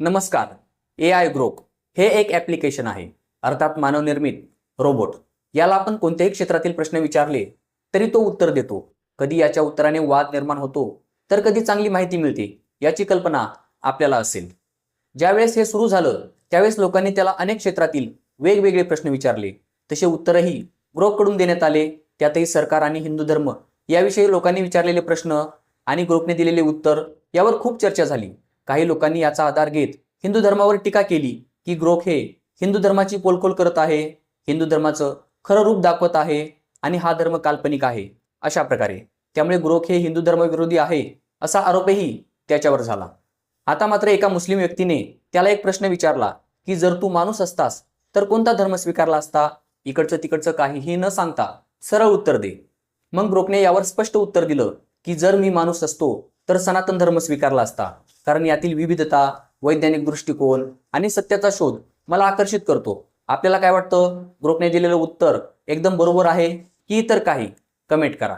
नमस्कार. ए I Grok हे एक ॲप्लिकेशन आहे. अर्थात मानवनिर्मित रोबोट याला आपण कोणत्याही क्षेत्रातील प्रश्न विचारले तरी तो उत्तर देतो. कधी याच्या उत्तराने वाद निर्माण होतो तर कधी चांगली माहिती मिळते याची कल्पना आपल्याला असेल. ज्यावेळेस हे सुरू झालं त्यावेळेस लोकांनी त्याला अनेक क्षेत्रातील वेगवेगळे प्रश्न विचारले. तसे उत्तरही ग्रोककडून देण्यात आले. त्यातही सरकार आणि हिंदू धर्म याविषयी लोकांनी विचारलेले प्रश्न आणि ग्रुपने दिलेले उत्तर यावर खूप चर्चा झाली. काही लोकांनी याचा आधार घेत हिंदू धर्मावर टीका केली की ग्रोक हे हिंदू धर्माची पोलखोल करत आहे हिंदू धर्माचं खरं रूप दाखवत आहे आणि हा धर्म काल्पनिक आहे अशा प्रकारे. त्यामुळे ग्रोक हे हिंदू धर्मविरोधी आहे असा आरोपही त्याच्यावर झाला. आता मात्र एका मुस्लिम व्यक्तीने त्याला एक प्रश्न विचारला की जर तू माणूस असतास तर कोणता धर्म स्वीकारला असता? इकडचं तिकडचं काहीही न सांगता सरळ उत्तर दे. मग ग्रोकने यावर स्पष्ट उत्तर दिलं की जर मी माणूस असतो तर सनातन धर्म स्वीकारला असता. कारण यातील विविधता वैज्ञानिक दृष्टिकोन आणि सत्याचा शोध मला आकर्षित करतो. आपल्याला काय वाटतं? ग्रुपने दिलेलं उत्तर एकदम बरोबर आहे की इतर काही? कमेंट करा.